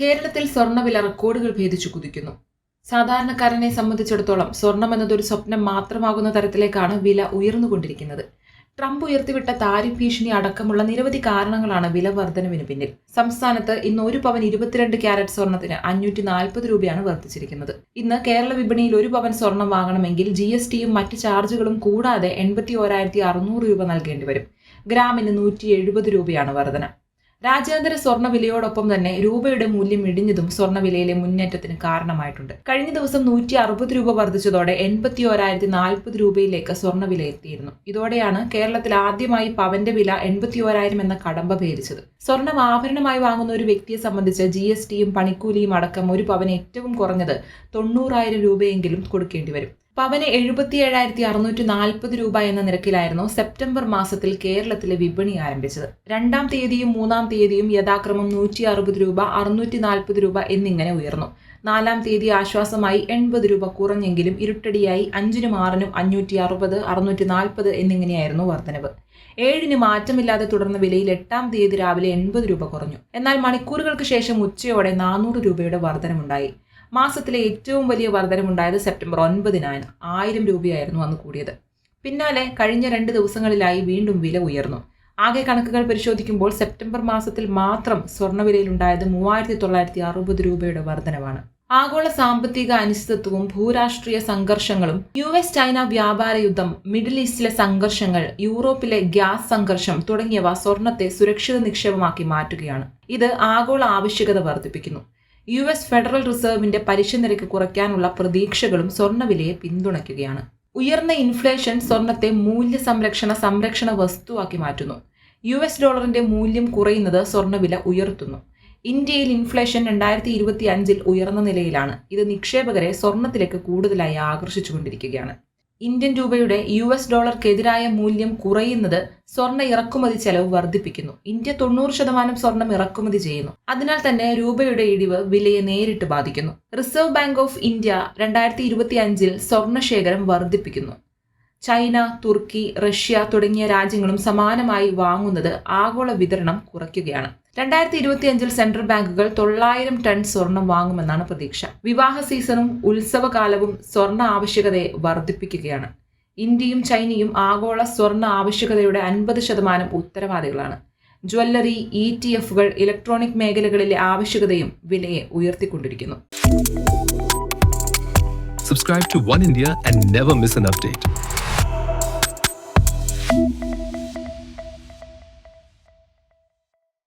കേരളത്തിൽ സ്വർണവില റെക്കോർഡുകൾ ഭേദിച്ചു കുതിക്കുന്നു. സാധാരണക്കാരനെ സംബന്ധിച്ചിടത്തോളം സ്വർണം എന്നതൊരു സ്വപ്നം മാത്രമാകുന്ന തരത്തിലേക്കാണ് വില ഉയർന്നുകൊണ്ടിരിക്കുന്നത്. ട്രംപ് ഉയർത്തിവിട്ട താരിഫ് ഭീഷണി അടക്കമുള്ള നിരവധി കാരണങ്ങളാണ് വില വർധനവിന് പിന്നിൽ. സംസ്ഥാനത്ത് ഇന്ന് ഒരു പവൻ ഇരുപത്തിരണ്ട് ക്യാരറ്റ് സ്വർണത്തിന് അഞ്ഞൂറ്റി നാൽപ്പത് രൂപയാണ് വർദ്ധിച്ചിരിക്കുന്നത്. ഇന്ന് കേരള വിപണിയിൽ ഒരു പവൻ സ്വർണം വാങ്ങണമെങ്കിൽ ജി എസ് ടിയും മറ്റ് ചാർജുകളും കൂടാതെ എൺപത്തി ഓരായിരത്തി അറുന്നൂറ് രൂപ നൽകേണ്ടി വരും ഗ്രാമിന് നൂറ്റി എഴുപത് രൂപയാണ് വർധന. രാജ്യാന്തര സ്വർണ വിലയോടൊപ്പം തന്നെ രൂപയുടെ മൂല്യം ഇടിഞ്ഞതും സ്വർണ വിലയിലെ മുന്നേറ്റത്തിന് കാരണമായിട്ടുണ്ട്. കഴിഞ്ഞ ദിവസം നൂറ്റി അറുപത് രൂപ വർദ്ധിച്ചതോടെ എൺപത്തി ഓരായിരത്തി നാൽപ്പത് രൂപയിലേക്ക് സ്വർണ വില എത്തിയിരുന്നു. ഇതോടെയാണ് കേരളത്തിൽ ആദ്യമായി പവന്റെ വില എൺപത്തി ഓരായിരം എന്ന കടമ്പ ഭേദിച്ചത്. സ്വർണം ആഭരണമായി വാങ്ങുന്ന ഒരു വ്യക്തിയെ സംബന്ധിച്ച് ജി എസ് ടിയും പണിക്കൂലിയും അടക്കം ഒരു പവൻ ഏറ്റവും കുറഞ്ഞത് തൊണ്ണൂറായിരം രൂപയെങ്കിലും കൊടുക്കേണ്ടി വരും. പവന് എഴുപത്തി ഏഴായിരത്തി അറുന്നൂറ്റി നാൽപ്പത് രൂപ എന്ന നിരക്കിലായിരുന്നു സെപ്റ്റംബർ മാസത്തിൽ കേരളത്തിലെ വിപണി ആരംഭിച്ചത്. രണ്ടാം തീയതിയും മൂന്നാം തീയതിയും യഥാക്രമം നൂറ്റി അറുപത് രൂപ അറുന്നൂറ്റി നാൽപ്പത് രൂപ എന്നിങ്ങനെ ഉയർന്നു. നാലാം തീയതി ആശ്വാസമായി എൺപത് രൂപ കുറഞ്ഞെങ്കിലും ഇരുട്ടടിയായി അഞ്ചിനും ആറിനും അഞ്ഞൂറ്റി അറുപത് അറുന്നൂറ്റി നാൽപ്പത് എന്നിങ്ങനെയായിരുന്നു വർധനവ്. ഏഴിന് മാറ്റമില്ലാതെ തുടർന്ന വിലയിൽ എട്ടാം തീയതി രാവിലെ എൺപത് രൂപ കുറഞ്ഞു. എന്നാൽ മണിക്കൂറുകൾക്ക് ശേഷം ഉച്ചയോടെ നാനൂറ് രൂപയുടെ വർധനമുണ്ടായി മാസത്തിലെ ഏറ്റവും വലിയ വർധനമുണ്ടായത് സെപ്റ്റംബർ ഒൻപതിനാണ്. ആയിരം രൂപയായിരുന്നു അന്ന് കൂടിയത്. പിന്നാലെ കഴിഞ്ഞ രണ്ട് ദിവസങ്ങളിലായി വീണ്ടും വില ഉയർന്നു. ആകെ കണക്കുകൾ പരിശോധിക്കുമ്പോൾ സെപ്റ്റംബർ മാസത്തിൽ മാത്രം സ്വർണവിലയിലുണ്ടായത് മൂവായിരത്തി തൊള്ളായിരത്തി അറുപത് രൂപയുടെ വർധനവാണ്. ആഗോള സാമ്പത്തിക അനിശ്ചിതത്വവും ഭൂരാഷ്ട്രീയ സംഘർഷങ്ങളും യു എസ് ചൈന വ്യാപാര യുദ്ധം മിഡിൽ ഈസ്റ്റിലെ സംഘർഷങ്ങൾ യൂറോപ്പിലെ ഗ്യാസ് സംഘർഷം തുടങ്ങിയവ സ്വർണത്തെ സുരക്ഷിത നിക്ഷേപമാക്കി മാറ്റുകയാണ്. ഇത് ആഗോള ആവശ്യകത വർദ്ധിപ്പിക്കുന്നു. യു എസ് ഫെഡറൽ റിസർവിന്റെ പലിശ നിരക്ക് കുറയ്ക്കാനുള്ള പ്രതീക്ഷകളും സ്വർണവിലയെ പിന്തുണയ്ക്കുകയാണ്. ഉയർന്ന ഇൻഫ്ലേഷൻ സ്വർണത്തെ മൂല്യ സംരക്ഷണ സംരക്ഷണ വസ്തുവാക്കി മാറ്റുന്നു. യു എസ് ഡോളറിന്റെ മൂല്യം കുറയുന്നത് സ്വർണവില ഉയർത്തുന്നു. ഇന്ത്യയിൽ ഇൻഫ്ലേഷൻ രണ്ടായിരത്തി ഇരുപത്തി അഞ്ചിൽ ഉയർന്ന നിലയിലാണ്. ഇത് നിക്ഷേപകരെ സ്വർണത്തിലേക്ക് കൂടുതലായി ആകർഷിച്ചുകൊണ്ടിരിക്കുകയാണ്. ഇന്ത്യൻ രൂപയുടെ യു എസ് ഡോളർക്കെതിരായ മൂല്യം കുറയുന്നത് സ്വർണ ഇറക്കുമതി ചെലവ് വർദ്ധിപ്പിക്കുന്നു. ഇന്ത്യ തൊണ്ണൂറ് ശതമാനം സ്വർണം ഇറക്കുമതി ചെയ്യുന്നു. അതിനാൽ തന്നെ രൂപയുടെ ഇടിവ് വിലയെ നേരിട്ട് ബാധിക്കുന്നു. റിസർവ് ബാങ്ക് ഓഫ് ഇന്ത്യ രണ്ടായിരത്തി ഇരുപത്തി അഞ്ചിൽ സ്വർണ ശേഖരം വർദ്ധിപ്പിക്കുന്നു. ചൈന തുർക്കി റഷ്യ തുടങ്ങിയ രാജ്യങ്ങളും സമാനമായി വാങ്ങുന്നത് ആഗോള വിതരണം കുറയ്ക്കുകയാണ്. രണ്ടായിരത്തി ഇരുപത്തിയഞ്ചിൽ സെൻട്രൽ ബാങ്കുകൾ തൊള്ളായിരം ടൺ സ്വർണം വാങ്ങുമെന്നാണ് പ്രതീക്ഷ. വിവാഹ സീസണും ഉത്സവകാലവും സ്വർണ ആവശ്യകതയെ വർദ്ധിപ്പിക്കുകയാണ്. ഇന്ത്യയും ചൈനയും ആഗോള സ്വർണ ആവശ്യകതയുടെ അൻപത് ശതമാനം ഉത്തരവാദികളാണ്. ജ്വല്ലറി ഇ ടി എഫുകൾ ഇലക്ട്രോണിക് മേഖലകളിലെ ആവശ്യകതയും വിലയെ ഉയർത്തിക്കൊണ്ടിരിക്കുന്നു. Subscribe to One India and never miss an update.